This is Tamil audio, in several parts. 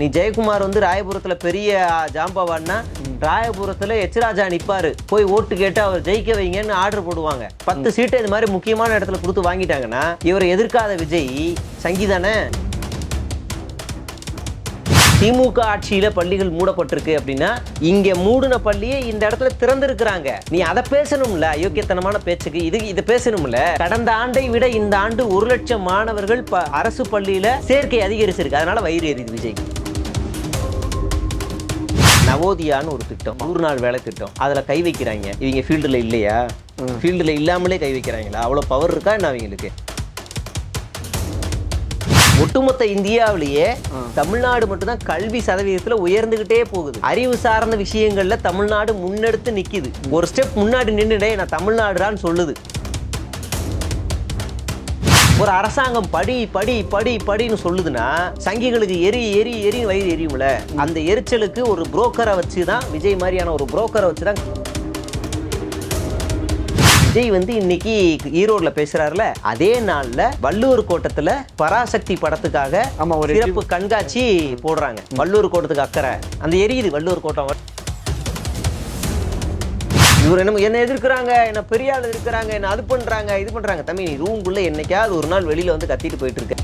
நீ ஜெயக்குமார் வந்து ராயபுரத்துல பெரிய ஜாம்பவான்னா ராயபுரத்துல எச் ராஜா நிப்பாரு. போய் ஓட்டு கேட்டு அவர் ஜெயிக்க வைங்கன்னு ஆர்டர் போடுவாங்க. பத்து சீட்டை இது மாதிரி முக்கியமான இடத்துல கொடுத்து வாங்கிட்டாங்கன்னா இவரை எதிர்க்காத விஜய் சங்கீதானே திமுக ஆட்சியில பள்ளிகள் மூடப்பட்டிருக்கு அப்படின்னா இங்க மூடின பள்ளியை இந்த இடத்துல திறந்திருக்கிறாங்க. நீ அதை பேசணும்ல அயோக்கியத்தனமான பேச்சுக்கு. இது இதை பேசணும்ல. கடந்த ஆண்டை விட இந்த ஆண்டு ஒரு லட்சம் மாணவர்கள் அரசு பள்ளியில சேர்க்கை அதிகரிச்சிருக்கு. அதனால வயிறு எரியுது விஜய் நவோதியான்னு ஒரு திட்டம் நூறு நாள் வேலை திட்டம். அதுல கை வைக்கிறாங்க. இவங்க ஃபீல்டுல இல்லையா? ஃபீல்டுல இல்லாமலே கை வைக்கிறாங்களா? அவ்வளவு பவர் இருக்கா என்ன அவங்களுக்கு ஒட்டுமொத்த இந்தியாவிலேயே தமிழ்நாடு மட்டும்தான் கல்வி சதவீதத்துல உயர்ந்துகிட்டே போகுது. அறிவு சார்ந்த விஷயங்கள்ல தமிழ்நாடு முன்னெடுத்து நிக்குது. ஒரு ஸ்டெப் முன்னாடி நின்னுடே நான் தமிழ்நாடுடான்னு சொல்லுது. ஒரு அரசாங்கம் படி படி படி படின்னு சொல்லுதுன்னா சங்கிகளுக்கு எரி எரி எரி வயிறு எரியும்ல. அந்த எரிச்சலுக்கு ஒரு புரோக்கரை வச்சு தான் விஜய் மாதிரியான ஒரு புரோக்கரை வச்சு தான் விஜய் வந்து இன்னைக்கு ஈரோட்ல பேசுறாருல அதே நாள்ல வள்ளுவர் கோட்டத்துல பராசக்தி படத்துக்காக ஆமா, ஒரு சிறப்பு கண்காட்சி போடுறாங்க. வள்ளுவர் கோட்டத்துக்கு அக்கறை. அந்த எரியுது வள்ளுவர் கோட்டம். இவர் என்ன என்ன எதிர்க்கிறாங்க என்ன பெரிய ஆள் எதிர்க்கிறாங்க என்ன அது பண்றாங்க இது பண்றாங்க. தம்பி நீ ரூம்குள்ள என்னைக்காவது ஒரு நாள் வெளியில வந்து கத்திட்டு போயிட்டு இருக்க.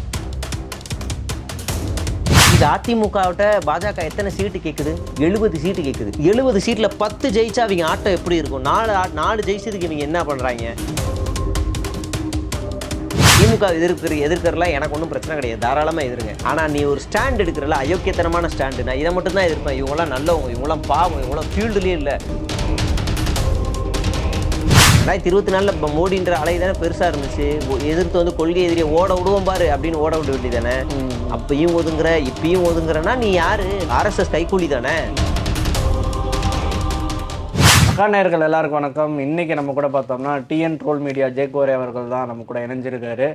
இது அதிமுகவிட்ட பாஜக எத்தனை சீட்டு கேட்குது எழுபது சீட்டு கேட்குது எழுபது சீட்டில் பத்து ஜெயிச்சா அவங்க ஆட்டம் எப்படி இருக்கும்? நாலு ஆ- நாலு ஜெயிச்சதுக்கு இவங்க என்ன பண்ணுறாங்க திமுக எதிர்க்கிற எதிர்க்கிறலாம் எனக்கு ஒன்றும் பிரச்சனை கிடையாது. தாராளமாக எதிருங்க. ஆனால் நீ ஒரு ஸ்டாண்ட் எடுக்கிறல அயோக்கியத்தனமான ஸ்டாண்டு. நான் இதை மட்டும் தான் எதிர்ப்பேன். இவங்களாம் நல்லவங்க. இவங்களாம் பாவம். இவங்களாம் ஃபீல்டுலேயே இல்லை. ரெண்டாயிரத்தி இருபத்தி நாலில் இப்போ மோடின்ற அலை தானே பெருசாக இருந்துச்சு. எதிர்த்து வந்து கொள்கை எதிரியை ஓட விடுவோம் பாரு அப்படின்னு ஓட விட வேண்டியதானே அப்பயும் ஒதுங்குற இப்பயும் ஒதுங்குறனா நீ யாரு? ஆர்எஸ்எஸ் கைக்கூலி தானே? அக்கா நேயர்கள் எல்லாருக்கும் வணக்கம். இன்னைக்கு நம்ம கூட பார்த்தோம்னா டிஎன் ட்ரோல் மீடியா ஜேகோரே அவர்கள் தான் நம்ம கூட இணைஞ்சிருக்காரு.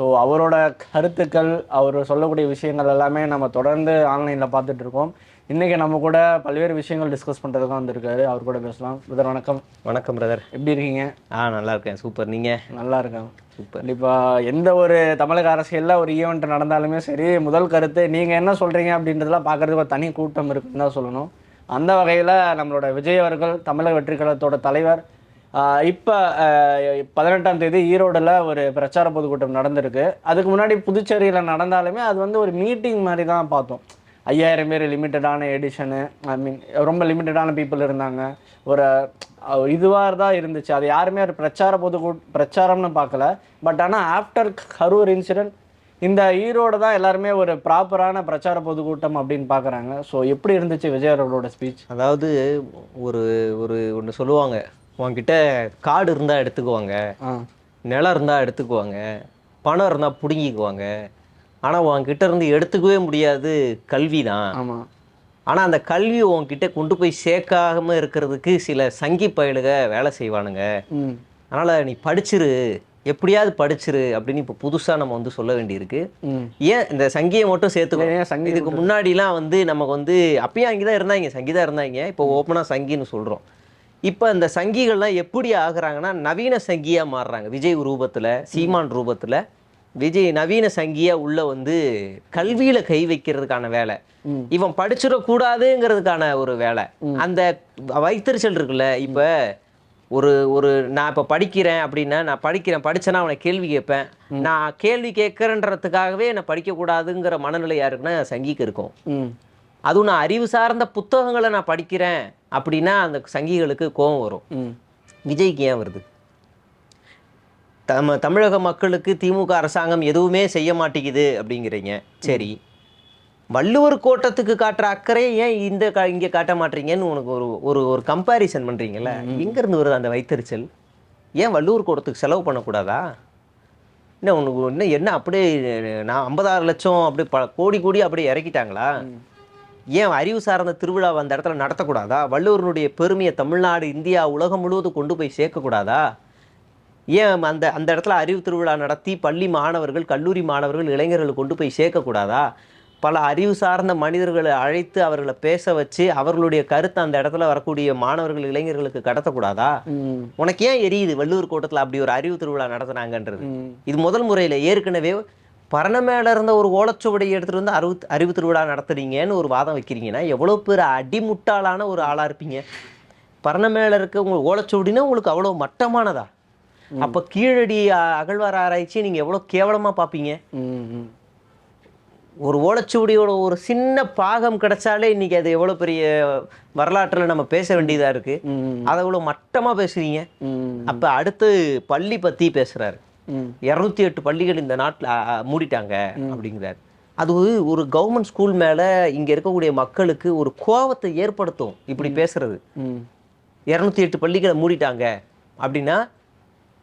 ஸோ அவரோட கருத்துக்கள் அவர் சொல்லக்கூடிய விஷயங்கள் எல்லாமே நம்ம தொடர்ந்து ஆன்லைனில் பார்த்துட்டு இருக்கோம். இன்னைக்கு நம்ம கூட பல்வேறு விஷயங்கள் டிஸ்கஸ் பண்ணுறதுக்கு வந்திருக்காரு. அவர் கூட பேசலாம். பிரதர் வணக்கம். வணக்கம் பிரதர். எப்படி இருக்கீங்க? ஆ நல்லா இருக்கேன். சூப்பர். நீங்கள் நல்லா இருக்கேன். சூப்பர். கண்டிப்பாக எந்த ஒரு தமிழக அரசியலில் ஒரு ஈவெண்ட் நடந்தாலுமே சரி முதல் கருத்து நீங்கள் என்ன சொல்கிறீங்க அப்படின்றதெல்லாம் பார்க்குறதுக்கு ஒரு தனி கூட்டம் இருக்குன்னு தான் சொல்லணும். அந்த வகையில் நம்மளோட விஜய் அவர்கள் தமிழக வெற்றி கழகத்தோட தலைவர் இப்போ பதினெட்டாம் தேதி ஈரோடில் ஒரு பிரச்சார பொதுக்கூட்டம் நடந்திருக்கு. அதுக்கு முன்னாடி புதுச்சேரியில் நடந்தாலுமே அது வந்து ஒரு மீட்டிங் மாதிரி தான் பார்த்தோம். ஐயாயிரம் பேர் லிமிட்டடான எடிஷனு ஐ மீன் ரொம்ப லிமிட்டடான பீப்புள் இருந்தாங்க. ஒரு இதுவாக தான் இருந்துச்சு. அது யாருமே ஒரு பிரச்சார பொது பிரச்சாரம்னு பார்க்கல. பட் ஆனால் ஆஃப்டர் கரூர் இன்சிடென்ட் இந்த ஈரோடு தான் எல்லாருமே ஒரு ப்ராப்பரான பிரச்சார பொதுக்கூட்டம் அப்படின்னு பார்க்குறாங்க. ஸோ எப்படி இருந்துச்சு விஜய் அவர்களோட ஸ்பீச் அதாவது ஒரு ஒரு ஒன்று சொல்லுவாங்க. உன்கிட்ட காடு இருந்தால் எடுத்துக்குவாங்க நிலம் இருந்தால் எடுத்துக்குவாங்க பணம் இருந்தால் பிடுங்கிக்குவாங்க. ஆனால் உன்கிட்ட இருந்து எடுத்துக்கவே முடியாது கல்வி தான் ஆனால் அந்த கல்வி உன்கிட்ட கொண்டு போய் சேர்க்காம இருக்கிறதுக்கு சில சங்கி பயலுக வேலை செய்வானுங்க. அதனால் நீ படிச்சிரு எப்படியாவது படிச்சிரு அப்படின்னு இப்போ புதுசாக நம்ம வந்து சொல்ல வேண்டியிருக்கு. ஏன் இந்த சங்கியை மட்டும் சேர்த்துக்கோ இதுக்கு முன்னாடிலாம் வந்து நமக்கு வந்து அப்பயும் அங்கே தான் இருந்தாங்க சங்கி தான் இருந்தாங்க. இப்போ ஓப்பனாக சங்கின்னு சொல்கிறோம் இப்போ இந்த சங்கிகள்லாம் எப்படி ஆகுறாங்கன்னா நவீன சங்கியாக மாறுறாங்க. விஜய் ரூபத்தில் சீமான் ரூபத்தில் விஜய் நவீன சங்கியா உள்ள வந்து கல்வியில் கை வைக்கிறதுக்கான வேலை. இவன் படிச்சிடக்கூடாதுங்கிறதுக்கான ஒரு வேலை. அந்த வைத்தறிச்சல் இருக்குல்ல இப்போ ஒரு ஒரு நான் இப்போ படிக்கிறேன் அப்படின்னா நான் படிக்கிறேன் படிச்சேன்னா அவனை கேள்வி கேட்பேன். நான் கேள்வி கேட்குறேன்றதுக்காகவே நான் படிக்கக்கூடாதுங்கிற மனநிலை யாருக்குன்னா சங்கிக்கு இருக்கும். அதுவும் நான் அறிவு சார்ந்த புத்தகங்களை நான் படிக்கிறேன் அப்படின்னா அந்த சங்கிகளுக்கு கோபம் வரும். விஜய்க்கு ஏன் வருது? தம தமிழக மக்களுக்கு திமுக அரசாங்கம் எதுவுமே செய்ய மாட்டேங்குது அப்படிங்கிறீங்க. சரி. வள்ளுவர் கோட்டத்துக்கு காட்டுற அக்கறையை ஏன் இந்த கா இங்கே காட்ட மாட்டீங்கன்னு உனக்கு ஒரு ஒரு ஒரு கம்பேரிசன் பண்ணுறீங்கல்ல எங்கேருந்து வருது அந்த வைத்தறிச்சல். ஏன் வள்ளுவர் கோட்டத்துக்கு செலவு பண்ணக்கூடாதா? என்ன உனக்கு இன்னும் என்ன அப்படியே நான் ஐம்பதாறு லட்சம் அப்படி ப கோடி கோடி அப்படியே இறக்கிட்டாங்களா? ஏன் அறிவு சார்ந்த திருவிழாவை அந்த இடத்துல நடத்தக்கூடாதா? வள்ளுவருடைய பெருமையை தமிழ்நாடு இந்தியா உலகம் முழுவதும் கொண்டு போய் சேர்க்கக்கூடாதா? ஏன் அந்த அந்த இடத்துல அறிவு திருவிழா நடத்தி பள்ளி மாணவர்கள் கல்லூரி மாணவர்கள் இளைஞர்களை கொண்டு போய் சேர்க்கக்கூடாதா? பல அறிவு சார்ந்த மனிதர்களை அழைத்து அவர்களை பேச வச்சு அவர்களுடைய கருத்தை அந்த இடத்துல வரக்கூடிய மாணவர்கள் இளைஞர்களுக்கு கடத்தக்கூடாதா? உனக்கு ஏன் எரியுது வள்ளுவர் கோட்டத்தில் அப்படி ஒரு அறிவு திருவிழா நடத்துனாங்கன்றது? இது முதல் முறையில். ஏற்கனவே பரண மேல இருந்த ஒரு ஓலைச்சுவடியை எடுத்துட்டு வந்து அறுபத் அறிவு திருவிழா நடத்துறீங்கன்னு ஒரு வாதம் வைக்கிறீங்கன்னா எவ்வளோ பேர் அடிமுட்டாளான ஒரு ஆளா இருப்பீங்க? பரண மேல இருக்க உங்களுக்கு ஓலைச்சுவடினா உங்களுக்கு அவ்வளோ மட்டமானதா? அப்ப கீழடி அகழ்வார் ஆராய்ச்சி நீங்க எவ்வளோ கேவலமா பார்ப்பீங்க ஒரு ஓலைச்சுவடியோட ஒரு சின்ன பாகம் கிடைச்சாலே இன்னைக்கு அது எவ்வளோ பெரிய வரலாற்றில் நம்ம பேச வேண்டியதா இருக்கு. அதை இவ்வளோ மட்டமா பேசுறீங்க. ம் அப்ப அடுத்து பள்ளி பத்தி பேசுறாரு. ம் இரநூத்தி எட்டு பள்ளிகள் இந்த நாட்டில் மூடிட்டாங்க அப்படிங்கிறார். அது ஒரு- கவர்மெண்ட் ஸ்கூல் மேல இங்க இருக்கக்கூடிய மக்களுக்கு ஒரு கோவத்தை ஏற்படுத்தும் இப்படி பேசுறது. இரநூத்தி எட்டு பள்ளிகளை மூடிட்டாங்க அப்படின்னா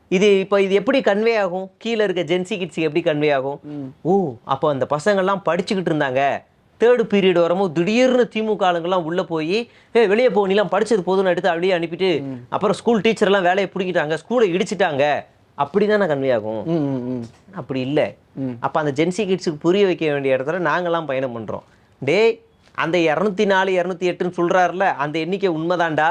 இது இப்போ இது எப்படி கன்வே ஆகும்? கீழே இருக்க ஜென்சி கிட்ஸுக்கு எப்படி கன்வே ஆகும்? ஓ அப்போ அந்த பசங்கள்லாம் படிச்சுக்கிட்டு இருந்தாங்க. தேர்டு பீரியட் வரும்போது திடீர்னு திமுக ஆளுங்கெல்லாம் உள்ளே போய் ஏ வெளியே போ நீலாம் படிச்சது போதும்னு எடுத்து அப்படியே அனுப்பிட்டு அப்புறம் ஸ்கூல் டீச்சர்லாம் வேலையை பிடிக்கிட்டாங்க ஸ்கூலை இடிச்சிட்டாங்க. அப்படி தானே கன்வே ஆகும். அப்படி இல்லை. அப்போ அந்த ஜென்சி கிட்ஸுக்கு புரிய வைக்க வேண்டிய இடத்துல நாங்களாம் பயணம் பண்ணுறோம் டேய் அந்த இரநூத்தி நாலு இரநூத்தி எட்டுன்னு சொல்றாருல அந்த எண்ணிக்கை உண்மைதான்டா.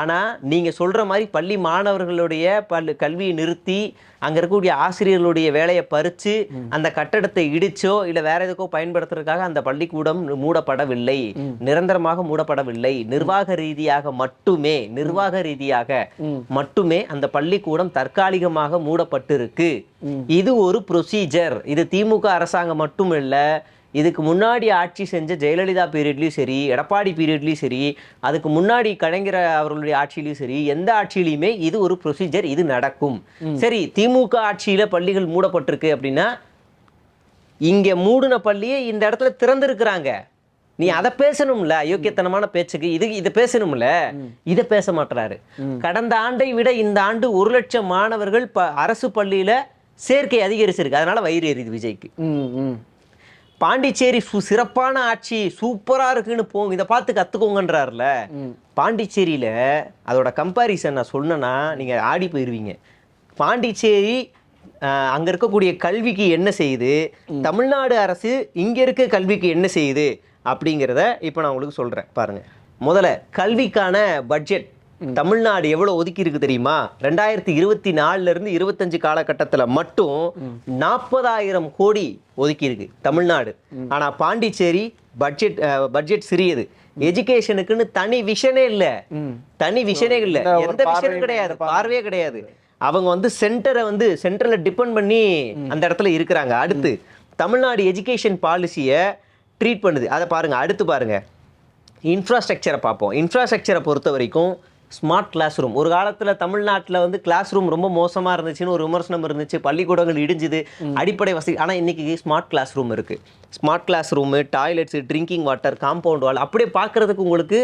ஆனா நீங்க சொல்ற மாதிரி பள்ளி மாணவர்களுடைய பள்ளி கல்வியை நிறுத்தி அங்க இருக்கக்கூடிய ஆசிரியர்களுடைய வேலையை பறிச்சு அந்த கட்டடத்தை இடிச்சோ இல்ல வேற எதுக்கோ பயன்படுத்துறதுக்காக அந்த பள்ளிக்கூடம் மூடப்படவில்லை. நிரந்தரமாக மூடப்படவில்லை. நிர்வாக ரீதியாக மட்டுமே நிர்வாக ரீதியாக மட்டுமே அந்த பள்ளிக்கூடம் தற்காலிகமாக மூடப்பட்டிருக்கு. இது ஒரு ப்ரொசீஜர் இது திமுக அரசாங்கம் மட்டும் இல்ல இதுக்கு முன்னாடி ஆட்சி செஞ்ச ஜெயலலிதா பீரியட்லயும் சரி எடப்பாடி பீரியட்லயும் சரி அதுக்கு முன்னாடி கலைஞர் அவர்களுடைய ஆட்சியிலயும் சரி எந்த ஆட்சியிலையுமே இது ஒரு ப்ரொசீஜர் இது நடக்கும். சரி திமுக ஆட்சியில பள்ளிகள் மூடப்பட்டிருக்கு அப்படின்னா இங்க மூடின பள்ளியை இந்த இடத்துல திறந்திருக்கிறாங்க. நீ அதை பேசணும்ல அயோக்கியத்தனமான பேச்சுக்கு இது இதை பேசணும்ல இதை பேச மாட்டாரு கடந்த ஆண்டை விட இந்த ஆண்டு ஒரு லட்சம் மாணவர்கள் ப அரசு பள்ளியில சேர்க்கை அதிகரிச்சிருக்கு. அதனால வயிறு எரியுது விஜய்க்கு. பாண்டிச்சேரி சு சிறப்பான ஆட்சி சூப்பரா இருக்குன்னு போங்க இதை பார்த்து கத்துக்கோங்கன்றாருல. பாண்டிச்சேரியில அதோட கம்பாரிசன் நான் சொன்னேன்னா நீங்க ஆடி போயிருவீங்க. பாண்டிச்சேரி அங்க இருக்கக்கூடிய கல்விக்கு என்ன செய்யுது? தமிழ்நாடு அரசு இங்க இருக்க கல்விக்கு என்ன செய்யுது? அப்படிங்கிறத இப்போ நான் உங்களுக்கு சொல்றேன். பாருங்க. முதல்ல கல்விக்கான பட்ஜெட் தமிழ்நாடு எவ்வளவு ஒதுக்கி இருக்கு தெரியுமா? ரெண்டாயிரத்தி இருபத்தி நாலுல இருந்து இருபத்தஞ்சு காலகட்டத்துல மட்டும் நாற்பதாயிரம் கோடி ஒதுக்கி இருக்கு தமிழ்நாடு. ஆனா பாண்டிச்சேரி பட்ஜெட் பட்ஜெட் சிறியது. எஜுகேஷனுக்குன்னு தனி விஷனே இல்ல. தனி விஷனே இல்ல. எந்த பார்வையும் கிடையாது. பார்வையே கிடையாது. அவங்க வந்து சென்டரை வந்து சென்டர்ல டிபெண்ட் பண்ணி அந்த இடத்துல இருக்கிறாங்க. அடுத்து தமிழ்நாடு எஜுகேஷன் பாலிசியை ட்ரீட் பண்ணுது. அதை பாருங்க. அடுத்து பாருங்க. இன்ஃப்ராஸ்ட்ரக்சரை பார்ப்போம். இன்ஃப்ராஸ்ட்ரக்சரை பொறுத்த வரைக்கும் ஸ்மார்ட் கிளாஸ் ரூம் ஒரு காலத்தில் தமிழ்நாட்டில் வந்து கிளாஸ் ரூம் ரொம்ப மோசமாக இருந்துச்சுன்னு ஒரு விமர்சனம் இருந்துச்சு. பள்ளிக்கூடங்கள் இடிஞ்சுது. அடிப்படை வசதி. ஆனால் இன்னைக்கு ஸ்மார்ட் கிளாஸ் ரூம் இருக்குது smart class room toilets drinking water compound wall அப்படியே பார்க்குறதுக்கு உங்களுக்கு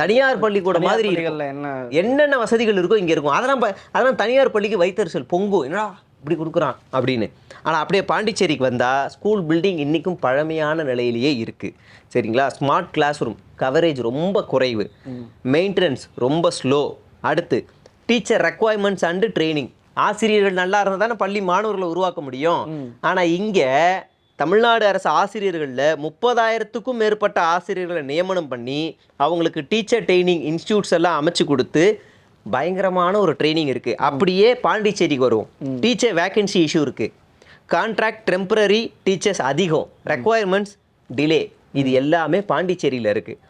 தனியார் பள்ளிக்கூடம் மாதிரி என்ன? என்னென்ன வசதிகள் இருக்கோ இங்கே இருக்கும். அதெல்லாம் அதெல்லாம் தனியார் பள்ளிக்கு வைத்தறிச்சல். பொங்கும் என்னடா இப்படி கொடுக்குறான் அப்படின்னு. ஆனால் அப்படியே பாண்டிச்சேரிக்கு வந்தால் ஸ்கூல் பில்டிங் இன்றைக்கும் பழமையான நிலையிலேயே இருக்குது சரிங்களா? ஸ்மார்ட் கிளாஸ் ரூம் கவரேஜ் ரொம்ப குறைவு. மெயின்டெனன்ஸ் ரொம்ப ஸ்லோ அடுத்து டீச்சர் ரெக்குவயர்மெண்ட்ஸ் அண்டு ட்ரைனிங் ஆசிரியர்கள் நல்லா இருந்தால் தானே பள்ளி மாணவர்களை உருவாக்க முடியும். ஆனால் இங்கே தமிழ்நாடு அரசு ஆசிரியர்களில் முப்பதாயிரத்துக்கும் மேற்பட்ட ஆசிரியர்களை நியமனம் பண்ணி அவங்களுக்கு டீச்சர் ட்ரைனிங் இன்ஸ்டியூட்ஸ் எல்லாம் அமைச்சு கொடுத்து பயங்கரமான ஒரு ட்ரைனிங் இருக்குது அப்படியே பாண்டிச்சேரிக்கு வருவோம். டீச்சர் வேகன்சி இஷ்யூ இருக்குது கான்ட்ராக்ட் டெம்பரரி டீச்சர்ஸ் அதிகம். ரெக்குவயர்மெண்ட்ஸ் டிலே இது எல்லாமே பாண்டிச்சேரியில் இருக்குது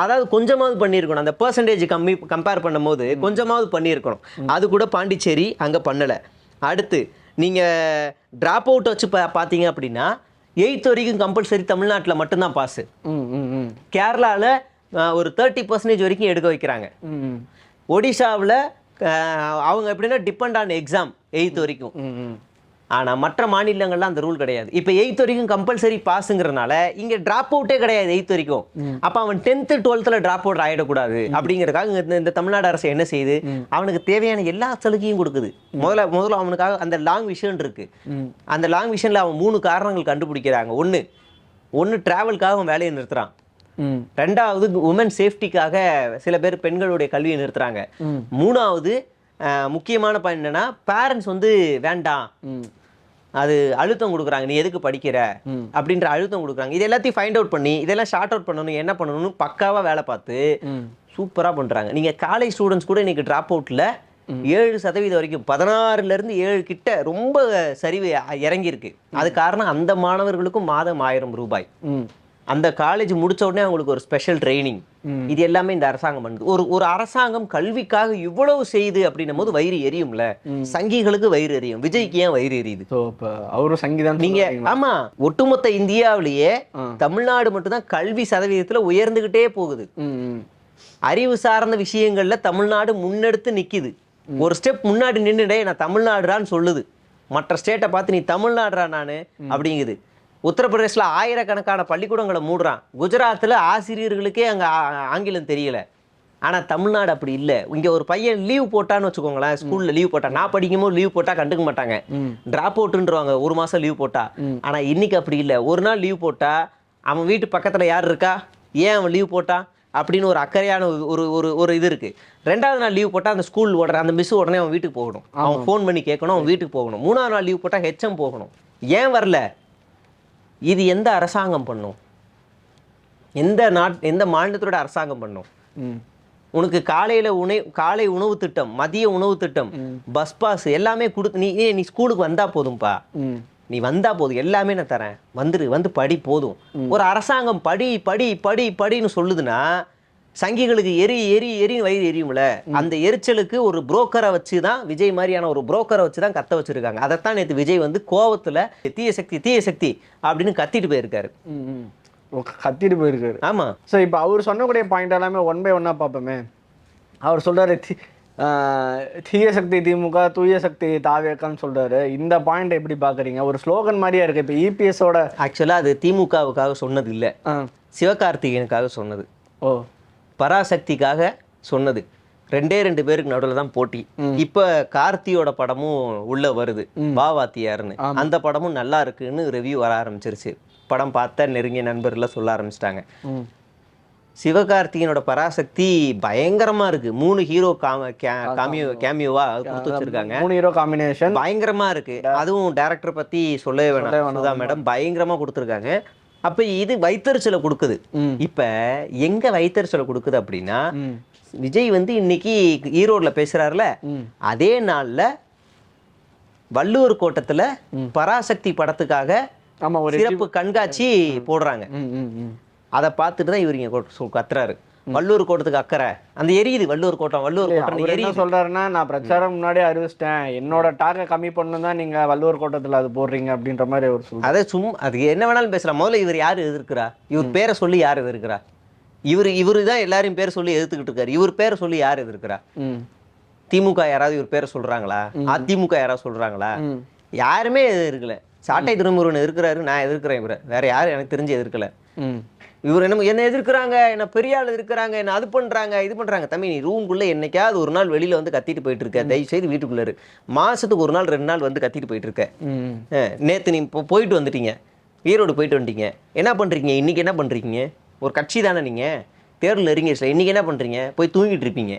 அதாவது கொஞ்சமாவது பண்ணியிருக்கணும். அந்த பர்சன்டேஜ் கம்மி கம்பேர் பண்ணும்போது கொஞ்சமாவது பண்ணியிருக்கணும். அது கூட பாண்டிச்சேரி அங்கே பண்ணலை. அடுத்து நீங்கள் ட்ராப் அவுட் வச்சு பா பார்த்தீங்க அப்படின்னா எயித் வரைக்கும் கம்பல்சரி தமிழ்நாட்டில் மட்டும்தான் பாஸு கேரளாவில் ஒரு தேர்ட்டி பர்சன்டேஜ் வரைக்கும் எடுக்க வைக்கிறாங்க. ஒடிஷாவில் அவங்க எப்படின்னா டிபெண்ட் ஆன் எக்ஸாம் எயித் வரைக்கும். ஆனால் மற்ற மாநிலங்கள்லாம் அந்த ரூல் கிடையாது. இப்போ எயித் வரைக்கும் கம்பல்சரி பாஸுங்கிறனால இங்கே ட்ராப் அவுட்டே கிடையாது எயித் வரைக்கும். அப்போ அவன் டென்த்து டுவெல்த்தில் ட்ராப் அவுட் ஆகிடக்கூடாது அப்படிங்கிறதுக்காக இந்த- இந்த தமிழ்நாடு அரசு என்ன செய்யுது? அவனுக்கு தேவையான எல்லா சலுகையும் கொடுக்குது. முதல்ல முதல்ல அவனுக்காக அந்த லாங் விஷன் இருக்கு. அந்த லாங் விஷனில் அவன் மூணு காரணங்கள் கண்டுபிடிக்கிறாங்க. ஒன்று ஒன்று ட்ராவல்காக அவன் வேலையை நிறுத்துறான். ரெண்டாவது உமன் சேஃப்டிக்காக சில பேர் பெண்களுடைய கல்வியை நிறுத்துறாங்க. மூணாவது முக்கியமான பாயிண்ட் என்னன்னா பேரண்ட்ஸ் வந்து வேண்டாம். அது அழுத்தம் கொடுக்குறாங்க. நீ எதுக்கு படிக்கிற? அப்படின்ற அழுத்தம் கொடுக்குறாங்க. இது எல்லாத்தையும் ஃபைண்ட் அவுட் பண்ணி இதெல்லாம் ஷார்ட் அவுட் பண்ணணும் என்ன பண்ணணும்னு பக்காவாக வேலை பார்த்து சூப்பராக பண்ணுறாங்க நீங்கள் காலேஜ் ஸ்டூடெண்ட்ஸ் கூட இன்னைக்கு ட்ராப் அவுட்டில் ஏழு சதவீதம் வரைக்கும் பதினாறுல இருந்து ஏழு கிட்ட ரொம்ப சரிவு இறங்கி இருக்கு அது காரணம் அந்த மாணவர்களுக்கும் மாதம் ஆயிரம் ரூபாய். அந்த காலேஜ் முடிச்ச உடனே அவங்களுக்கு ஒரு ஸ்பெஷல் ட்ரைனிங். இது எல்லாமே இந்த அரசாங்கம் பண்ணுது. ஒரு ஒரு அரசாங்கம் கல்விக்காக இவ்வளவு செய்யுது அப்படின்னும் போது வயிறு எரியும்ல? சங்கிகளுக்கு வயிறு எரியும். விஜய்க்கு ஏன் வயிறு எரியுது? அவரும் சங்கீதம் நீங்க ஆமா ஒட்டுமொத்த இந்தியாவிலேயே. தமிழ்நாடு மட்டும்தான் கல்வி சதவீதத்துல உயர்ந்துகிட்டே போகுது. அறிவு சார்ந்த விஷயங்கள்ல தமிழ்நாடு முன்னெடுத்து நிக்குது. ஒரு ஸ்டெப் முன்னாடி நின்னுடே நான் தமிழ்நாடுறான்னு சொல்லுது. மற்ற ஸ்டேட்டை பார்த்து நீ தமிழ்நாடுறா நானு? அப்படிங்குது. உத்தரப்பிரதேசில் ஆயிரக்கணக்கான பள்ளிக்கூடங்களை மூடுறான். குஜராத்தில் ஆசிரியர்களுக்கே அங்கே ஆங்கிலம் தெரியல. ஆனால் தமிழ்நாடு அப்படி இல்லை. இங்கே ஒரு பையன் லீவ் போட்டான்னு வச்சுக்கோங்களேன் ஸ்கூலில் லீவ் போட்டா. நான் படிக்கும்போது லீவ் போட்டால் கண்டுக்க மாட்டாங்க. ட்ராப் அவுட்டுன்றவாங்க ஒரு மாதம் லீவ் போட்டா. ஆனால் இன்னைக்கு அப்படி இல்லை. ஒரு நாள் லீவ் போட்டா அவன் வீட்டு பக்கத்தில் யார் இருக்கா? ஏன் அவன் லீவ் போட்டான் அப்படின்னு ஒரு அக்கறையான ஒரு- ஒரு ஒரு ஒரு இது இருக்குது ரெண்டாவது நாள் லீவ் போட்டால் அந்த ஸ்கூல் உடனே அந்த மிஸ் உடனே அவன் வீட்டுக்கு போகணும். அவன் ஃபோன் பண்ணி கேட்கணும் அவன் வீட்டுக்கு போகணும். மூணாவது நாள் லீவ் போட்டால் ஹெச்எம் போகணும். ஏன் வரல? இது எந்த அரசாங்கம் பண்ணும்? எந்த நாட் எந்த மாநிலத்தோட அரசாங்கம் பண்ணும்? உனக்கு காலையில உணை காலை உணவு திட்டம் மதிய உணவு திட்டம் பஸ் பாஸ் எல்லாமே கொடுத்து நீ நீ ஸ்கூலுக்கு வந்தா போதும்பா. ம். நீ வந்தா போதும். எல்லாமே நான் தரேன். வந்துரு வந்து படி போதும். ஒரு அரசாங்கம் படி படி படி படின்னு சொல்லுதுன்னா சங்கிகளுக்கு எரி எரி எரி வயிறு எரியும்ல அந்த எரிச்சலுக்கு ஒரு புரோக்கரை வச்சு தான் விஜய் மாதிரியான ஒரு புரோக்கரை வச்சு தான் கத்த வச்சிருக்காங்க. அதைத்தான் நேற்று விஜய் வந்து கோவத்துல தீய சக்தி தீய சக்தி அப்படின்னு கத்திட்டு போயிருக்காரு. கத்திட்டு போயிருக்காரு. ஆமா. ஸோ இப்போ அவர் சொன்னக்கூடிய பாயிண்ட் எல்லாமே ஒன் பை ஒன்னாக பார்ப்போமே. அவர் ஆஹ், தீய சக்தி திமுக தூய சக்தி தாவேக்கான்னு சொல்றாரு. இந்த பாயிண்ட் எப்படி பார்க்குறீங்க? ஒரு ஸ்லோகன் மாதிரியா இருக்கு. இப்போ இபிஎஸோட ஆக்சுவலா அது திமுகவுக்காக சொன்னது இல்ல. சிவகார்த்திகேயனுக்காக சொன்னது. ஓ. பராசக்திக்காக சொன்னது. ரெண்டே ரெண்டு பேருக்கு நடுவில் தான் போட்டி. இப்ப கார்த்தியோட படமும் உள்ள வருது. பாவாத்தியார்னு அந்த படமும் நல்லா இருக்குன்னு ரிவ்யூ வர ஆரம்பிச்சிருச்சு. படம் பார்த்த நெருங்கிய நண்பர்லாம் சொல்ல ஆரம்பிச்சிட்டாங்க. ம். சிவகார்த்திகேயனோட பராசக்தி பயங்கரமா இருக்கு. மூணு ஹீரோ காம கே- காமியோ கேமியோவா கொடுத்து வச்சிருக்காங்க. மூணு ஹீரோ காம்பினேஷன் பயங்கரமா இருக்கு. அதுவும் டைரக்டர் பத்தி சொல்லவே வேணாம். மேடம் பயங்கரமா கொடுத்துருக்காங்க. அப்ப இது வைத்தறிச்சலை கொடுக்குது. இப்ப எங்க வைத்தறிச்சலை கொடுக்குது அப்படின்னா விஜய் வந்து இன்னைக்கு ஈரோட்ல பேசுறாருல ம். அதே நாள்ல வள்ளுவர் கோட்டத்துல பராசக்தி படத்துக்காக சிறப்பு கண்காட்சி போடுறாங்க. அதை பார்த்துட்டு தான் இவர் இங்க கத்துறாரு. வள்ளுவர் கோட்டத்துக்கு அக்கறை. அந்த எரியுது வள்ளுவர் கோட்டம் வள்ளுவர் கோட்டம் எரியுது. சொல்றாருன்னா நான் பிரச்சாரம் முன்னாடியே அறிவிச்சிட்டேன். என்னோட டார்கை கம்மி பண்ணணும் தான் நீங்க வள்ளுவர் கோட்டத்துல அது போடுறீங்க அப்படின்ற மாதிரி அவர் சொல்றாரு. அதை சும் அது என்ன வேணாலும் பேசலாம். முதல்ல இவர் யார் எதிர்க்கிறா? இவர் பேரை சொல்லி யார் எதிர்க்கிறா? இவர் இவர் தான் எல்லாரையும் பேர் சொல்லி எதிர்த்துக்கிட்டு இருக்காரு. இவர் பேரை சொல்லி யார் எதிர்க்கிறா? திமுக யாராவது இவர் பேரை சொல்றாங்களா? அதிமுக யாராவது சொல்றாங்களா? யாருமே எதிர்க்கல. சாட்டை திருமுருகன் எதிர்க்கிறாரு நான் எதிர்க்கிறேன் இவரை. வேற யாரும் எனக்கு தெரிஞ்சு எதிர்க்கல. இவர் என்ன என்ன எதிர்க்கிறாங்க என்ன பெரிய ஆள் எதிர்க்கிறாங்க என்ன அது பண்றாங்க இது பண்றாங்க. தம்பி நீ ரூம்குள்ள என்னைக்காவது ஒரு நாள் வெளியில வந்து கத்திட்டு போயிட்டு இருக்க. தயவு செய்து வீட்டுக்குள்ள இரு. மாசத்துக்கு ஒரு நாள் ரெண்டு நாள் வந்து கத்திட்டு போயிட்டு இருக்க. நேத்து நீ இப்போ போயிட்டு வந்துட்டீங்க. ஈரோடு போயிட்டு வந்துட்டீங்க என்ன பண்றீங்க? இன்னைக்கு என்ன பண்றீங்க? ஒரு கட்சி தானே நீங்க. தேர்தல் நெருங்கிடுச்சுல இன்னைக்கு என்ன பண்றீங்க? போய் தூங்கிட்டு இருப்பீங்க.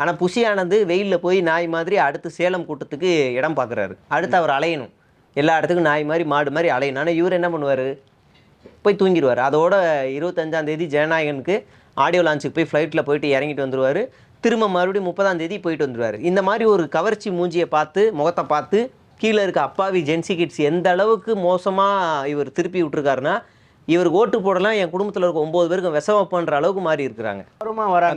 ஆனா புஷி ஆனந்து வெயில்ல போய் நாய் மாதிரி அடுத்து சேலம் கூட்டத்துக்கு இடம் பார்க்குறாரு அடுத்து அவர் அலையணும். எல்லா இடத்துக்கும் நாய் மாதிரி மாடு மாதிரி அலையணும். ஆனா இவர் என்ன பண்ணுவாரு? போய் தூங்கிடுவார். அதோட இருபத்தஞ்சாம் தேதி ஜனநாயகனுக்கு ஆடியோ லான்ச்சுக்கு போய் ஃப்ளைட்டில் போயிட்டு இறங்கிட்டு வந்துடுவார் திரும்ப மறுபடியும் முப்பதாம் தேதி போயிட்டு வந்துருவாரு. இந்த மாதிரி ஒரு கவர்ச்சி மூஞ்சியை பார்த்து முகத்தை பார்த்து கீழே இருக்க அப்பாவி ஜென்சி கிட்ஸ் எந்த அளவுக்கு மோசமாக இவர் திருப்பி விட்டுருக்காருன்னா இவர் ஓட்டு போடலாம் என் குடும்பத்தில் இருக்க ஒம்பது பேருக்கு விஷம் வைப்பன்ற அளவுக்கு மாறி இருக்கிறாங்க.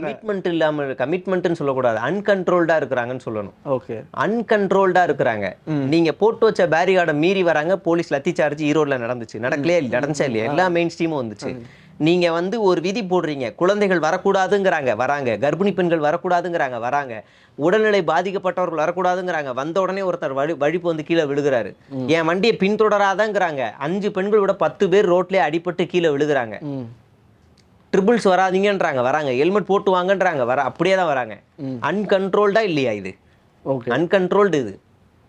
கமிட்மெண்ட் இல்லாமல் கமிட்மெண்ட்னு சொல்லக்கூடாது. அன்கண்ட்ரோல்டாக இருக்கிறாங்கன்னு சொல்லணும். ஓகே. அன்கண்ட்ரோல்டா இருக்கிறாங்க. நீங்க போட்டு வச்ச பேரிகார்டை மீறி வராங்க போலீஸ் லத்தி சார்ஜ் ஈரோட்ல நடந்துச்சு. நடக்கலையா நடந்துச்சா இல்லையா? எல்லா மெயின் ஸ்ட்ரீமும் வந்துச்சு நீங்க வந்து ஒரு விதி போடுறீங்க. குழந்தைகள் வரக்கூடாதுங்கிறாங்க. வராங்க. கர்ப்பிணி பெண்கள் வரக்கூடாதுங்கிறாங்க. வராங்க. உடல்நிலை பாதிக்கப்பட்டவர்கள் வரக்கூடாதுங்கிறாங்க. வந்த உடனே ஒருத்தர் வழி வழிப்பு வந்து கீழே விழுகிறாரு. என் வண்டியை பின்தொடராதங்கிறாங்க. அஞ்சு பெண்கள் விட பத்து பேர் ரோட்லயே அடிபட்டு கீழே விழுகிறாங்க. ட்ரிபிள்ஸ் வராதீங்கன்றாங்க. வராங்க. ஹெல்மெட் போட்டு வாங்கன்றாங்க. வர அப்படியே தான் வராங்க. அன்கண்ட்ரோல்டா இல்லையா இது? ஓகே. அன்கண்ட்ரோல்டு இது.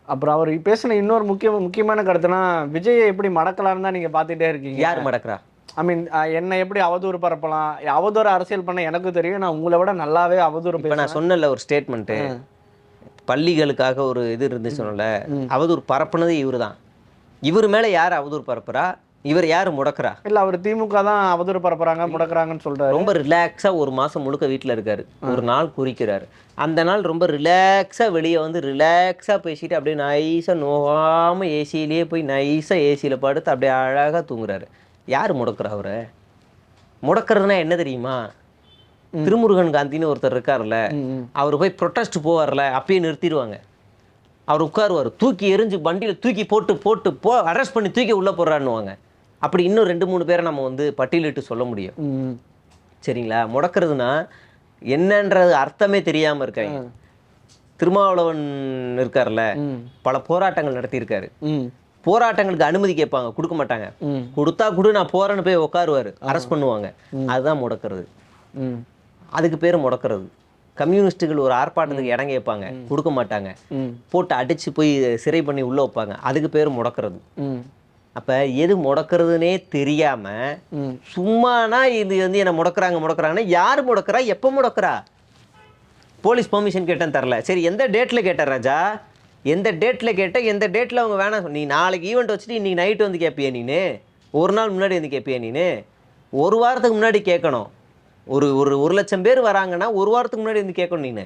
அப்புறம் அவர் பேசின இன்னொரு முக்கிய முக்கியமான கருத்துனா விஜயை எப்படி மடக்கலாம்னு தான் நீங்க பார்த்துட்டே இருக்கீங்க. யார் மடக்குறா? ஐ மீன் என்னை எப்படி அவதூறு பரப்பலாம்? அவதூறு அரசியல் பண்ண எனக்கு தெரியும். நான் உங்களை விட நல்லாவே அவதூறு இப்போ நான் சொன்னல ஒரு ஸ்டேட்மெண்ட்டு பள்ளிகளுக்காக ஒரு இது இருந்துச்சு சொன்னல அவதூறு பரப்புனது இவர் தான் இவர் மேலே யார் அவதூறு பரப்புறா? இவர் யார் முடக்கிறா? இல்ல அவர் திமுக தான் அவதூறு பரப்புறாங்க முடக்குறாங்கன்னு சொல்றாரு. ரொம்ப ரிலாக்ஸாக ஒரு மாதம் முழுக்க வீட்டில் இருக்காரு. ஒரு நாள் குறிக்கிறாரு. அந்த நாள் ரொம்ப ரிலாக்ஸாக வெளியே வந்து ரிலாக்ஸாக பேசிட்டு அப்படியே நைஸாக நோகாமல் ஏசியிலேயே போய் நைஸாக ஏசியில் படுத்து அப்படியே அழகாக தூங்குறாரு. யார் முடக்குறா அவரை? முடக்கிறதுனா என்ன தெரியுமா? திருமுருகன் காந்தின்னு ஒருத்தர் இருக்கார்ல. அவர் போய் ப்ரொட்டஸ்ட் போவார்ல அப்பயே நிறுத்திடுவாங்க. அவர் உட்காருவார் தூக்கி எரிஞ்சு வண்டியில் தூக்கி போட்டு போட்டு போ அரெஸ்ட் பண்ணி தூக்கி உள்ளே போடுறான்னுவாங்க. அப்படி இன்னும் ரெண்டு மூணு பேரை நம்ம வந்து பட்டியலிட்டு சொல்ல முடியும். சரிங்களா? முடக்கிறதுனா என்னன்றது அர்த்தமே தெரியாமல் இருக்காங்க திருமாவளவன் இருக்கார்ல பல போராட்டங்கள் நடத்தியிருக்காரு. போராட்டங்களுக்கு அனுமதி கேட்பாங்க. கொடுக்க மாட்டாங்க. கொடுத்தா கொடு நான் போறேன்னு போய் உட்காருவாரு அரெஸ்ட் பண்ணுவாங்க. அதுதான் முடக்கிறது. ம், அதுக்கு பேர் முடக்கிறது. கம்யூனிஸ்ட்டுகள் ஒரு ஆர்ப்பாட்டத்துக்கு இடம் கேட்பாங்க. கொடுக்க மாட்டாங்க. ம், போட்டு அடிச்சு போய் சிறை பண்ணி உள்ள வைப்பாங்க. அதுக்கு பேர் முடக்கிறது. ம், அப்ப எது முடக்கிறதுனே தெரியாம. சும்மானா இது வந்து என்ன முடக்குறாங்க முடக்குறாங்கன்னா யார் முடக்குறா? எப்போ முடக்குறா? போலீஸ் பெர்மிஷன் கேட்டேன் தரல. சரி எந்த டேட்டில் கேட்ட ராஜா? எந்த டேட்டில் கேட்ட எந்த டேட்டில் அவங்க வேணாம் நீ நாளைக்கு ஈவெண்ட் வச்சுட்டு இன்னைக்கு நைட்டு வந்து கேட்பியா நீனு? ஒரு நாள் முன்னாடி வந்து கேட்பியா நீனு? ஒரு வாரத்துக்கு முன்னாடி கேட்கணும் ஒரு ஒரு ஒரு லட்சம் பேர் வராங்கன்னா ஒரு வாரத்துக்கு முன்னாடி வந்து கேட்கணும் நீனு.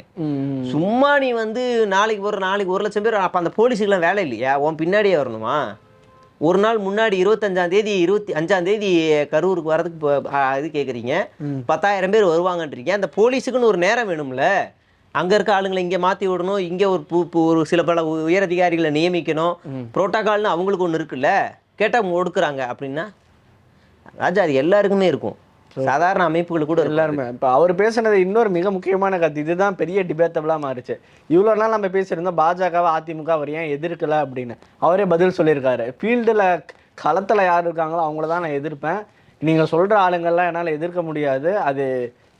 சும்மா நீ வந்து நாளைக்கு ஒரு நாளைக்கு ஒரு லட்சம் பேர் அப்போ அந்த போலீஸுக்கெல்லாம் வேலை இல்லையா? உன் பின்னாடியே வரணுமா? ஒரு நாள் முன்னாடி இருபத்தஞ்சாம் தேதி இருபத்தி அஞ்சாம் தேதி கரூருக்கு வரதுக்கு இது கேட்குறீங்க. பத்தாயிரம் பேர் வருவாங்கன்றீங்க. அந்த போலீஸுக்குன்னு ஒரு நேரம் வேணும்ல. அங்கே இருக்க ஆளுங்களை இங்கே மாற்றி விடணும். இங்கே ஒரு பு ஒரு சில பல உயர் அதிகாரிகளை நியமிக்கணும். புரோட்டோகால்னு அவங்களுக்கு ஒன்று இருக்குல்ல? கேட்டால் ஒடுக்குறாங்க அப்படின்னா ராஜா அது எல்லாருக்குமே இருக்கும். சாதாரண அமைப்புகள் கூட. எல்லாருமே. இப்போ அவர் பேசுனது இன்னொரு மிக முக்கியமான கருத்து. இதுதான் பெரிய டிபேட்டபிளாக மாறுச்சு. இவ்வளோ நாள் நம்ம பேசியிருந்தோம் பாஜகவை அதிமுக அவர் ஏன் எதிர்க்கல அப்படின்னு. அவரே பதில் சொல்லியிருக்காரு. ஃபீல்டில் களத்தில் யார் இருக்காங்களோ அவங்கள தான் நான் எதிர்ப்பேன். நீங்கள் சொல்கிற ஆளுங்கள்லாம் என்னால் எதிர்க்க முடியாது. அது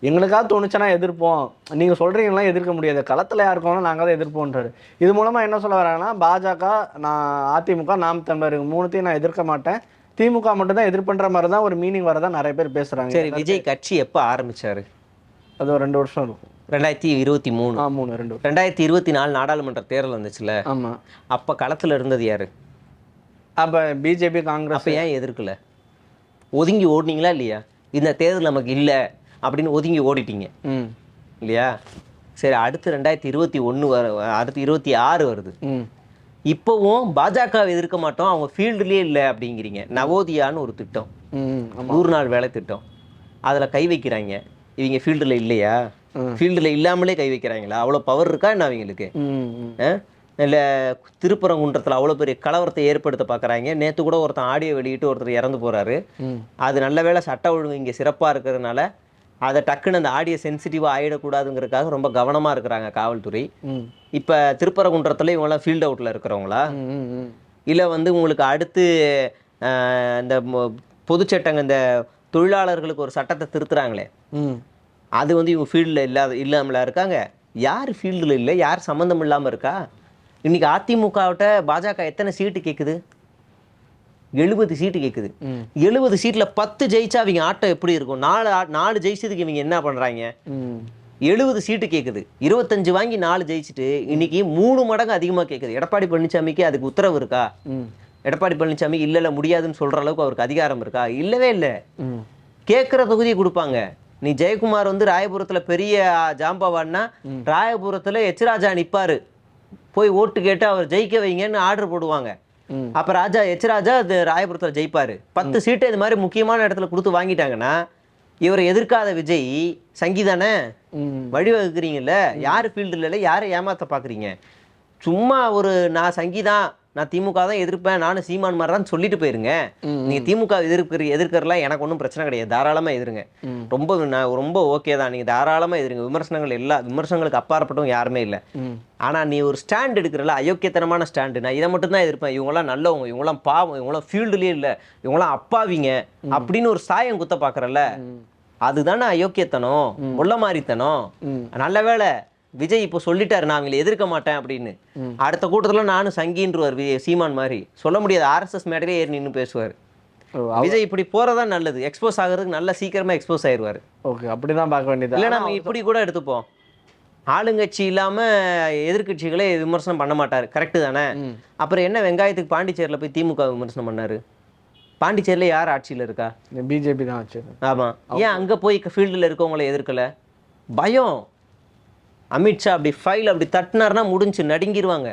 எங்களுக்காக தோணுச்சுன்னா எதிர்ப்போம். நீங்கள் சொல்கிறீங்களாம் எதிர்க்க முடியாது. களத்தில் யார் இருக்காங்களோ நாங்கள் தான் எதிர்ப்போன்றாரு இது மூலமாக என்ன சொல்ல வராங்கன்னா பாஜக நான் அதிமுக நாம் தமிழர் மூணுத்தையும் நான் எதிர்க்க மாட்டேன். திமுக மட்டும் தான் எதிர்ப்புன்ற மாதிரி தான் ஒரு மீனிங் வரதா நிறைய பேர் பேசுகிறாங்க சரி விஜய் கட்சி எப்போ ஆரம்பிச்சாரு? அது ஒரு ரெண்டு வருஷம் இருக்கும். ரெண்டாயிரத்தி இருபத்தி மூணு. மூணு ரெண்டு ரெண்டாயிரத்தி இருபத்தி நாலு நாடாளுமன்ற தேர்தல் வந்துச்சுல? ஆமாம் அப்போ களத்தில் இருந்தது யாரு? அப்போ பிஜேபி காங்கிரஸ். ஏன் எதிர்க்கல? ஒதுங்கி ஓடுனீங்களா இல்லையா? இந்த தேர்தல் நமக்கு இல்லை. அப்படின்னு ஒதுங்கி ஓடிட்டீங்க. ம். இல்லையா? சரி அடுத்து ரெண்டாயிரத்தி இருபத்தி ஒன்று வர அடுத்து இருபத்தி ஆறு வருது. ம். இப்போவும் பாஜக வை எதிர்க்க மாட்டோம் அவங்க ஃபீல்டுலேயே இல்லை அப்படிங்கிறீங்க. நவோதியான்னு ஒரு திட்டம். நூறு நாள் வேலை திட்டம். அதில் கை வைக்கிறாங்க. இவங்க ஃபீல்டில் இல்லையா. ஃபீல்டில் இல்லாமலே கை வைக்கிறாங்களா? அவ்வளோ பவர் இருக்கா என்ன அவங்களுக்கு? இல்லை திருப்பரங்குன்றத்தில் அவ்வளோ பெரிய கலவரத்தை ஏற்படுத்த பார்க்குறாங்க நேற்று கூட ஒருத்தன் ஆடியோ வெளியிட்டு ஒருத்தர் இறந்து போகிறாரு அது நல்ல வேளை சட்ட ஒழுங்கு இங்கே சிறப்பாக இருக்கிறதுனால அதை டக்குன்னு அந்த ஆடியோ சென்சிட்டிவாக ஆகிடக்கூடாதுங்கிறதுக்காக ரொம்ப கவனமாக இருக்கிறாங்க காவல்துறை. இப்போ திருப்பரங்குன்றத்தில் இவங்களாம் ஃபீல்ட் அவுட்டில் இருக்கிறவங்களா? இல்லை வந்து உங்களுக்கு அடுத்து இந்த பொதுச்சட்டங்க இந்த தொழிலாளர்களுக்கு ஒரு சட்டத்தை திருத்துறாங்களே. ம். அது வந்து இவங்க ஃபீல்டில் இல்லாத இல்லாமலா இருக்காங்க? யார் ஃபீல்டில் இல்லை? யார் சம்மந்தம் இல்லாமல் இருக்கா? இன்னைக்கு அதிமுகவிட்ட பாஜக எத்தனை சீட்டு கேட்குது எழுபது சீட்டு கேட்குது எழுபது சீட்டில் பத்து ஜெயிச்சா அவங்க ஆட்டம் எப்படி இருக்கும்? நாலு நாலு ஜெயிச்சதுக்கு இவங்க என்ன பண்ணுறாங்க எழுபது சீட்டு கேட்குது இருபத்தஞ்சு வாங்கி நாலு ஜெயிச்சுட்டு இன்னைக்கு மூணு மடங்கு அதிகமாக கேட்குது எடப்பாடி பழனிசாமிக்கு அதுக்கு உத்தரவு இருக்கா? எடப்பாடி பழனிசாமி இல்லை இல்லை முடியாதுன்னு சொல்கிற அளவுக்கு அவருக்கு அதிகாரம் இருக்கா? இல்லவே இல்லை. கேட்குற தொகுதியை கொடுப்பாங்க. நீ ஜெயக்குமார் வந்து ராயபுரத்தில் பெரிய ஜாம்பவான்னா ராயபுரத்தில் எச்ராஜா நிற்பார் போய் ஓட்டு கேட்டு அவர் ஜெயிக்க வைங்கன்னு ஆர்டர் போடுவாங்க. அப்போ ராஜா எச்ராஜா அது ராயபுரத்தில் ஜெயிப்பார். பத்து சீட்டை இது மாதிரி முக்கியமான இடத்துல கொடுத்து வாங்கிட்டாங்கன்னா இவரை எதிர்க்காத விஜய் சங்கீதானே? வழிவகுக்கிறீங்கல்ல? யார் ஃபீல்டில் இல்லை? யாரை ஏமாத்த பார்க்குறீங்க சும்மா ஒரு நான் சங்கீதான் நான் திமுக தான் எதிர்ப்பேன் நானும் சீமான் மாதிரி தான் சொல்லிட்டு போயிருங்க. ம், நீங்கள் திமுக எதிர்க்கிற எதிர்க்கிறலாம் எனக்கு ஒன்றும் பிரச்சனை கிடையாது. தாராளமாக எதிருங்க. ரொம்ப நான் ரொம்ப ஓகே தான். நீங்கள் தாராளமாக எதிருங்க. விமர்சனங்கள் எல்லா விமர்சனங்களுக்கு அப்பாற்பட்டவங்க யாருமே இல்லை. ம். ஆனால் நீ ஒரு ஸ்டாண்ட் எடுக்கிறல அயோக்கியத்தனமான ஸ்டாண்டு நான் இதை மட்டும் தான் எதிர்ப்பேன். இவங்களாம் நல்லவங்க இவங்களாம் பாவம் இவங்களாம் ஃபீல்டுலேயே இல்லை. இவங்களாம் அப்பாவிங்க அப்படின்னு ஒரு சாயம் குத்த பார்க்குறல்ல அதுதானே அயோக்கியத்தனம் முள்ள மாதிரித்தனம். நல்ல வேளை விஜய் இப்போ சொல்லிட்டாரு நான் அவங்களை எதிர்க்க மாட்டேன் அப்படின்னு. அடுத்த கூட்டத்தில் நானும் சங்கின்றவர் சீமான் மாதிரி. சொல்ல முடியாது ஆர்எஸ்எஸ் மேடையிலே ஏறி நின்று பேசுவார். விஜய் இப்படி போறதா நல்லது. எக்ஸ்போஸ் ஆகிறதுக்கு நல்லா சீக்கிரமா எக்ஸ்போஸ் ஆயிடுவார் ஓகே அப்படி தான் பார்க்க வேண்டியது. இல்லை நம்ம இப்படி கூட எடுத்துப்போம். ஆளுங்கட்சி இல்லாம எதிர்க்கட்சிகளே விமர்சனம் பண்ண மாட்டார். கரெக்டு தானே? அப்புறம் என்ன வெங்காயத்துக்கு பாண்டிச்சேரியில் போய் திமுக விமர்சனம் பண்ணாரு? பாண்டிச்சேரியில் யார் ஆட்சியில் இருக்கா? பிஜேபி தான் வச்சு ஆமாம் ஏன் அங்கே போய் ஃபீல்டில் இருக்கவங்கள எதிர்க்கல? பயம். அமித்ஷா அப்படி ஃபைல் அப்படி தட்டினார்னா முடிஞ்சு நடுங்கிருவாங்க.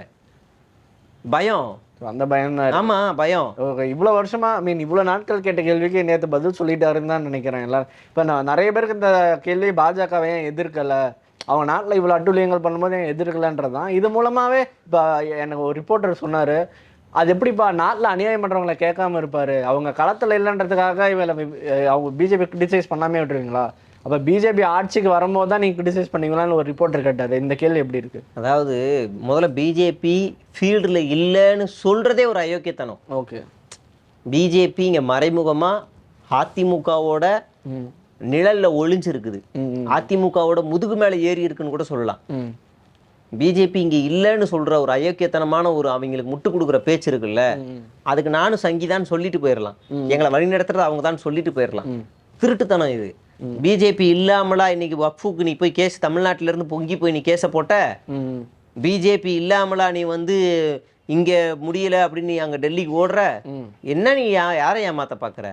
பயம். அந்த பயம் தான் ஆமாம் பயம். ஓகே. இவ்வளோ வருஷமா ஐ மீன் இவ்வளோ நாட்கள் கேட்ட கேள்விக்கு நேற்று பதில் சொல்லிட்டாருன்னு தான் நினைக்கிறேன் எல்லாரும். இப்போ நான் நிறைய பேருக்கு இந்த கேள்வி பாஜகவை ஏன் எதிர்க்கல? அவங்க நாட்டில் இவ்வளோ அட்டுழியங்கள் பண்ணும்போது ஏன் எதிர்க்கலன்றது தான். இது மூலமாகவே இப்போ எனக்கு ஒரு ரிப்போர்ட்டர் சொன்னார் அது எப்படிப்பா நாட்டில் அநியாயம் பண்ணுறவங்கள கேட்காம இருப்பார்? அவங்க களத்தில் இல்லைன்றதுக்காக இவளை அவங்க பிஜேபி கிரிட்டிசைஸ் பண்ணாமே விட்டுருவீங்களா? அப்போ பிஜேபி ஆட்சிக்கு வரும்போது தான் நீங்கள் கிரிட்டிசைஸ் பண்ணீங்களான்னு ஒரு ரிப்போர்ட்டர் கேட்டார் இந்த கேள்வி எப்படி இருக்குது அதாவது முதல்ல பிஜேபி ஃபீல்டில் இல்லைன்னு சொல்கிறதே ஒரு அயோக்கியத்தனம். ஓகே பிஜேபி இங்கே மறைமுகமாக அதிமுகவோட நிழல்ல ஒளிஞ்சிருக்குது. அதிமுகவோட முதுகு மேலே ஏறி இருக்குன்னு கூட சொல்லலாம். பிஜேபி இங்கே இல்லைன்னு சொல்கிற ஒரு அயோக்கியத்தனமான ஒரு அவங்களுக்கு முட்டு கொடுக்குற பேச்சு இருக்குல்ல அதுக்கு நானும் சங்கிதான் சொல்லிட்டு போயிடலாம் எங்களை வழி நடத்துறது அவங்க தான் சொல்லிட்டு போயிடலாம். திருட்டுத்தனம் இது. பிஜேபி இல்லாமலா இன்னைக்கு வக்ஃபுக்கு நீ போய் கேஸ் தமிழ்நாட்டுல இருந்து பொங்கி போய் நீ கேஸை போட்ட? பிஜேபி இல்லாமலா நீ வந்து இங்க முடியல அப்படின்னு நீ அங்க டெல்லிக்கு ஓடுற? என்ன நீ யா யாரை ஏமாத்த பார்க்குற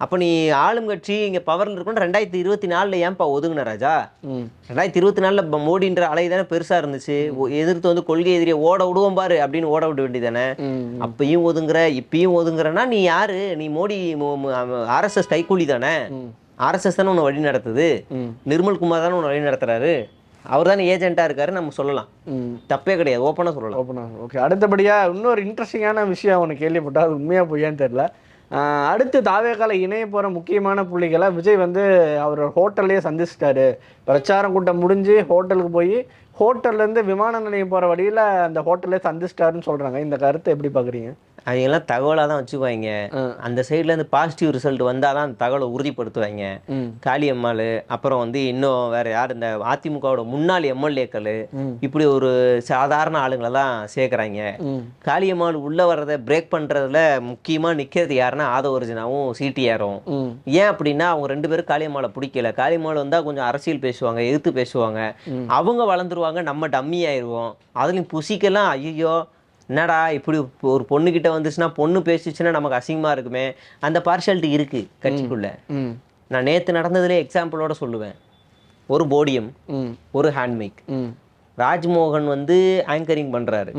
அப்போ நீ ஆளும் கட்சி இங்கே பவரில் இருக்கணும் ரெண்டாயிரத்தி இருபத்தி நாலில் ஏன்பா ஒதுங்கின ராஜா? ரெண்டாயிரத்தி இருபத்தி நாலில் மோடின்ற அலை தானே பெருசாக இருந்துச்சு. எதிர்த்து வந்து கொள்கை எதிரியை ஓட விடுவோம் பாரு அப்படின்னு ஓட விட வேண்டியதானே அப்பயும் ஒதுங்குற இப்பயும் ஒதுங்குறனா நீ யாரு? நீ மோடி ஆர்எஸ்எஸ் கைக்கூலி தானே? ஆர்எஸ்எஸ் தானே உன்னை வழி நடத்துது. ம். நிர்மல் குமார் தானே உன்னை வழி நடத்துறாரு. அவர் தானே ஏஜென்ட்டாக இருக்காரு நம்ம சொல்லலாம். ம். தப்பே கிடையாது ஓப்பனாக சொல்லலாம். ஓப்பனா ஓகே அடுத்தபடியாக இன்னொரு இன்ட்ரெஸ்டிங்கான விஷயம் அவனுக்கு கேள்விப்பட்டா அது உண்மையாக பொய்யான்னு தெரில அடுத்து தாவேக்கால இணைய போகிற முக்கியமான புள்ளிகளை விஜய் வந்து அவர் ஹோட்டல்லையே சந்திச்சிட்டாரு. பிரச்சாரம் கூட்டம் முடிஞ்சு ஹோட்டலுக்கு போய் ஹோட்டல்லேருந்து விமான நிலையம் போகிற வழியில் அந்த ஹோட்டல்லே சந்திச்சிட்டாருன்னு சொல்கிறாங்க இந்த கருத்தை எப்படி பார்க்குறீங்க அவங்கெல்லாம் தகவலாக தான் வச்சுக்குவாங்க. அந்த சைடில் இருந்து பாசிட்டிவ் ரிசல்ட் வந்தால் தான் அந்த தகவலை உறுதிப்படுத்துவாங்க. காளியம்மாள் அப்புறம் வந்து இன்னும் வேற யார்? இந்த அதிமுகவோட முன்னாள் எம்எல்ஏக்கள். இப்படி ஒரு சாதாரண ஆளுங்களெல்லாம் சேர்க்குறாங்க. காளியம்மாள் உள்ளே வர்றதை பிரேக் பண்ணுறதுல முக்கியமாக நிற்கிறது யாருன்னா ஆதவர்ஜனாவும் சிடிஆரும் ம். ஏன் அப்படின்னா அவங்க ரெண்டு பேரும் காளியம்மாளை பிடிக்கல. காளியம்மாள் வந்தால் கொஞ்சம் அரசியல் பேசுவாங்க எதிர்த்து பேசுவாங்க. அவங்க வளர்ந்துருவாங்க. நம்ம டம்மி ஆயிடுவோம் அதுலேயும் புசிக்கெல்லாம் ஐயோ என்னடா இப்படி ஒரு பொண்ணுக்கிட்ட வந்துச்சுன்னா பொண்ணு பேசிச்சுன்னா நமக்கு அசிங்கமாக இருக்குமே. அந்த பார்ஷாலிட்டி இருக்குது கட்சிக்குள்ள. நான் நேற்று நடந்ததுலே எக்ஸாம்பிளோட சொல்லுவேன். ஒரு போடியம் ஒரு ஹேண்ட்மேக் ராஜ்மோகன் வந்து ஆங்கரிங் பண்ணுறாரு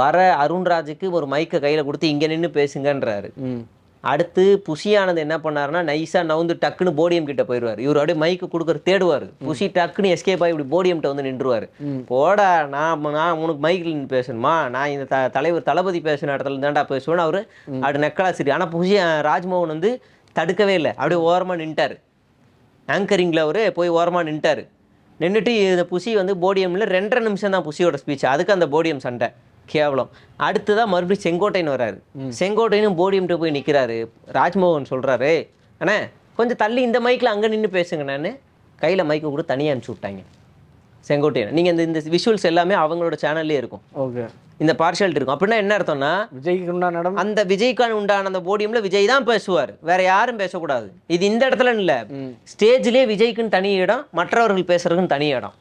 வர அருண்ராஜுக்கு ஒரு மைக்கை கையில் கொடுத்து இங்கே நின்று பேசுங்கன்றாரு. அடுத்து புஷியானது என்ன பண்ணாருன்னா நைஸா நவுந்து டக்குன்னு போடியம் கிட்ட போயிடுவார். இவர் அப்படியே மைக்கு கொடுக்குற தேடுவார். புஷி டக்குன்னு எஸ்கேப் ஆகி இப்படி போடியம்கிட்ட வந்து நின்றுவார். போடா நான் நான் உனக்கு மைக்கில் நின்று பேசணுமா? நான் இந்த த தலைவர் தளபதி பேசின இடத்துல தான்டா பேசுவேன் அவர் அப்படி நக்கலா சரி. ஆனால் புஷி ராஜ்மோகன் வந்து தடுக்கவே இல்லை. அப்படியே ஓரமாக நின்ட்டார். ஆங்கரிங்கில் அவர் போய் ஓரமாக நின்ட்டார். நின்றுட்டு இந்த புசி வந்து போடியமில் ரெண்டரை நிமிஷம் தான் புசியோட ஸ்பீச் அதுக்கு அந்த போடியம் சண்டை. கேவலம். அடுத்ததான் மறுபடியும் செங்கோட்டையன் வராரு செங்கோட்டையனும் போடியம்கிட்ட போய் நிற்கிறாரு ராஜ்மோகன் சொல்கிறாரு அண்ணே கொஞ்சம் தள்ளி இந்த மைக்கில் அங்கே நின்று பேசுங்க நான். கையில் மைக்கை கூட தனியாக அனுப்பிச்சி விட்டாங்க. செங்கோட்டையன். நீங்கள் இந்த இந்த விஷுவல்ஸ் எல்லாமே அவங்களோட சேனல்லே இருக்கும். ஓகே. இந்த பார்ஷாலிட்டி இருக்கும். அப்படின்னா என்ன அர்த்தம்னா விஜய்க்கு உண்டான அந்த விஜய்க்கான உண்டான அந்த போடியம்ல விஜய் தான் பேசுவார். வேற யாரும் பேசக்கூடாது. இது இந்த இடத்துல இல்ல. ஸ்டேஜ்லயே விஜய்க்குன்னு தனி இடம் மற்றவர்கள் பேசுறதுக்குன்னு தனி இடம்.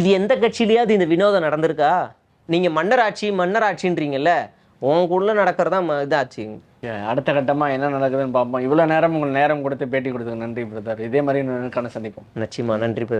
இது எந்த கட்சியிலயாவது இந்த வினோதம் நடந்திருக்கா? நீங்க மன்னராட்சி மன்னராட்சின்றீங்கல்ல உங்களுக்குள்ள நடக்கிறதா இதாச்சு. அடுத்த கட்டமாக என்ன நடக்குதுன்னு பார்ப்போம். இவ்வளோ நேரம் உங்களுக்கு நேரம் கொடுத்து பேட்டி கொடுத்தது நன்றி பிரதர். இதே மாதிரி இன்னொரு சந்திப்போம். நிச்சயமா நன்றி பிரதர்.